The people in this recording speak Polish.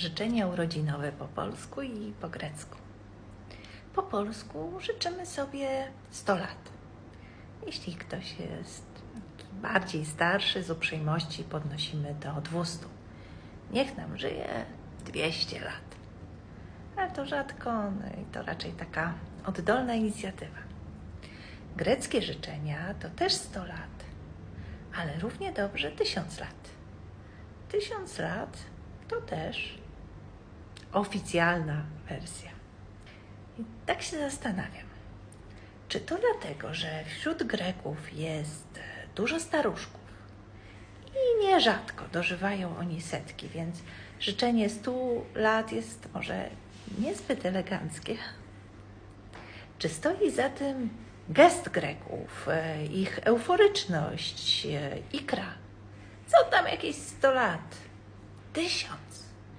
życzenia urodzinowe po polsku i po grecku. Po polsku życzymy sobie 100 lat. Jeśli ktoś jest bardziej starszy, z uprzejmości podnosimy do 200. Niech nam żyje 200 lat. Ale to rzadko no i to raczej taka oddolna inicjatywa. Greckie życzenia to też 100 lat, ale równie dobrze 1000 lat. 1000 lat to też oficjalna wersja. I tak się zastanawiam, czy to dlatego, że wśród Greków jest dużo staruszków i nierzadko dożywają oni setki, więc życzenie 100 lat jest może niezbyt eleganckie. Czy stoi za tym gest Greków, e, ich euforyczność, e, ikra? Co tam jakieś 100 lat? Tysiąc.